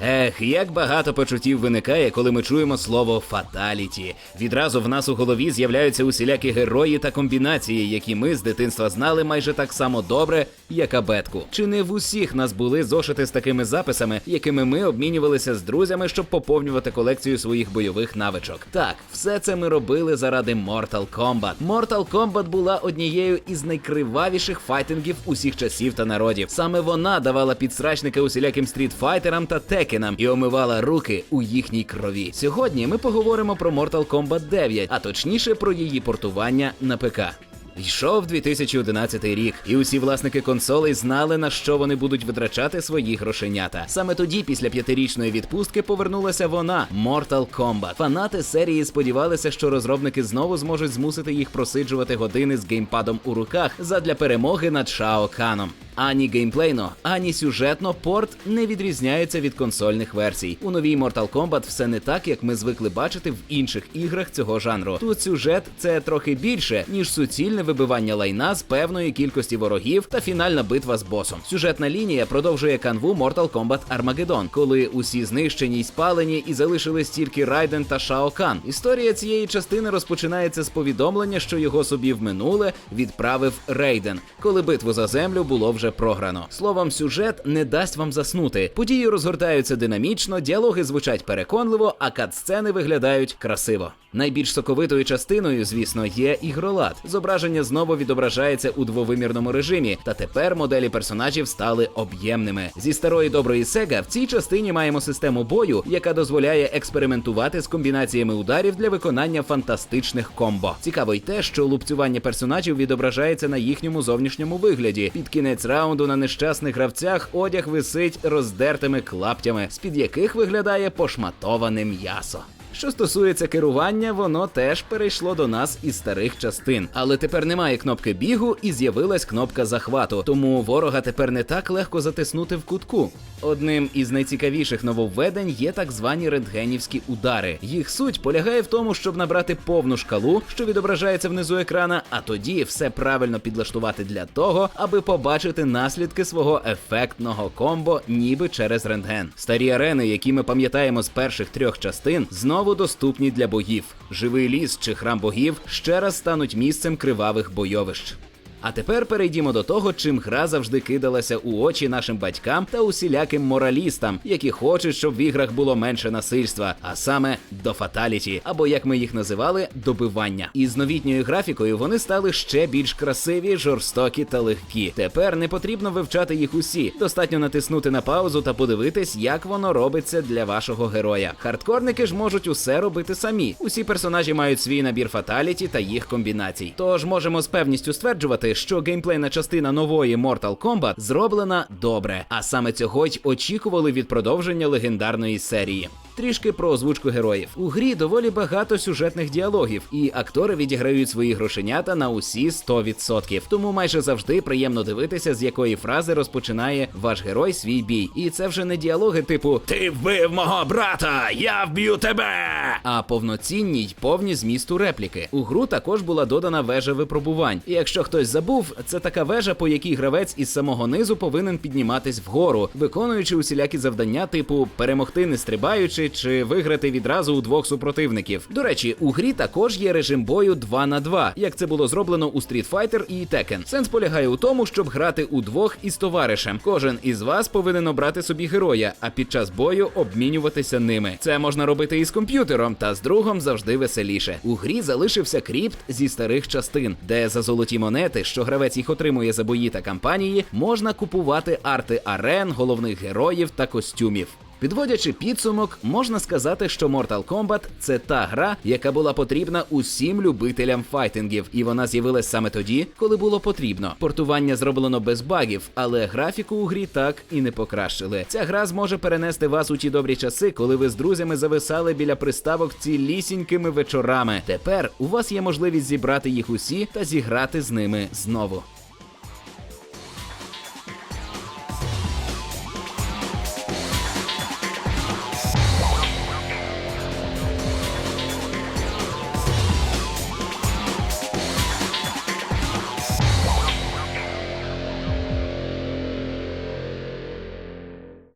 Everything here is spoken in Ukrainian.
Ех, як багато почуттів виникає, коли ми чуємо слово фаталіті. Відразу в нас у голові з'являються усілякі герої та комбінації, які ми з дитинства знали майже так само добре, як абетку. Чи не в усіх нас були зошити з такими записами, якими ми обмінювалися з друзями, щоб поповнювати колекцію своїх бойових навичок? Так, все це ми робили заради Mortal Kombat. Mortal Kombat була однією із найкривавіших файтингів усіх часів та народів. Саме вона давала підсрачника усіляким стрітфайтерам та текенам і омивала руки у їхній крові. Сьогодні ми поговоримо про Mortal Kombat 9, а точніше про її портування на ПК. Йшов 2011 рік, і усі власники консолей знали на що вони будуть витрачати свої грошенята. Саме тоді, після п'ятирічної відпустки, повернулася вона Mortal Kombat. Фанати серії сподівалися, що розробники знову зможуть змусити їх просиджувати години з геймпадом у руках задля перемоги над Шао Каном. Ані геймплейно, ані сюжетно порт не відрізняється від консольних версій. У новій Mortal Kombat все не так, як ми звикли бачити в інших іграх цього жанру. Тут сюжет це трохи більше, ніж суцільне вибивання лайна з певної кількості ворогів та фінальна битва з босом. Сюжетна лінія продовжує канву Mortal Kombat Armageddon, коли усі знищені й спалені і залишились тільки Райден та Шао Кан. Історія цієї частини розпочинається з повідомлення, що його собі в минуле відправив Рейден, коли битву за землю було вже програно. Словом, сюжет не дасть вам заснути. Події розгортаються динамічно, діалоги звучать переконливо, а кат-сцени виглядають красиво. Найбільш соковитою частиною, звісно, є ігролад. Зображення знову відображається у двовимірному режимі, та тепер моделі персонажів стали об'ємними. Зі старої доброї Сега в цій частині маємо систему бою, яка дозволяє експериментувати з комбінаціями ударів для виконання фантастичних комбо. Цікаво й те, що лупцювання персонажів відображається на їхньому зовнішньому вигляді. Під кінець раунду на нещасних гравцях одяг висить роздертими клаптями, з-під яких виглядає пошматоване м'ясо. Що стосується керування, воно теж перейшло до нас із старих частин. Але тепер немає кнопки бігу і з'явилась кнопка захвату, тому ворога тепер не так легко затиснути в кутку. Одним із найцікавіших нововведень є так звані рентгенівські удари. Їх суть полягає в тому, щоб набрати повну шкалу, що відображається внизу екрана, а тоді все правильно підлаштувати для того, аби побачити наслідки свого ефектного комбо, ніби через рентген. Старі арени, які ми пам'ятаємо з перших трьох частин, знову доступні для богів. Живий ліс чи храм богів ще раз стануть місцем кривавих бойовищ. А тепер перейдімо до того, чим гра завжди кидалася у очі нашим батькам та усіляким моралістам, які хочуть, щоб в іграх було менше насильства, а саме до фаталіті, або як ми їх називали, добивання. І з новітньою графікою вони стали ще більш красиві, жорстокі та легкі. Тепер не потрібно вивчати їх усі. Достатньо натиснути на паузу та подивитись, як воно робиться для вашого героя. Хардкорники ж можуть усе робити самі. Усі персонажі мають свій набір фаталіті та їх комбінацій. Тож можемо з певністю стверджувати, що геймплейна частина нової Mortal Kombat зроблена добре, а саме цього й очікували від продовження легендарної серії. Трішки про озвучку героїв. У грі доволі багато сюжетних діалогів, і актори відіграють свої грошенята на усі 100%. Тому майже завжди приємно дивитися, з якої фрази розпочинає ваш герой свій бій. І це вже не діалоги типу Ти вбив мого брата, я вб'ю тебе. А повноцінні й повні змісту репліки. У гру також була додана вежа випробувань. І якщо хтось забув, це така вежа, по якій гравець із самого низу повинен підніматись вгору, виконуючи усілякі завдання, типу перемогти не стрибаючи чи виграти відразу у двох супротивників. До речі, у грі також є режим бою 2 на 2, як це було зроблено у Street Fighter і Tekken. Сенс полягає у тому, щоб грати удвох із товаришем. Кожен із вас повинен обрати собі героя, а під час бою обмінюватися ними. Це можна робити і з комп'ютером, та з другом завжди веселіше. У грі залишився кріпт зі старих частин, де за золоті монети, що гравець їх отримує за бої та кампанії, можна купувати арти арен, головних героїв та костюмів. Підводячи підсумок, можна сказати, що Mortal Kombat – це та гра, яка була потрібна усім любителям файтингів, і вона з'явилась саме тоді, коли було потрібно. Портування зроблено без багів, але графіку у грі так і не покращили. Ця гра зможе перенести вас у ті добрі часи, коли ви з друзями зависали біля приставок цілісінькими вечорами. Тепер у вас є можливість зібрати їх усі та зіграти з ними знову.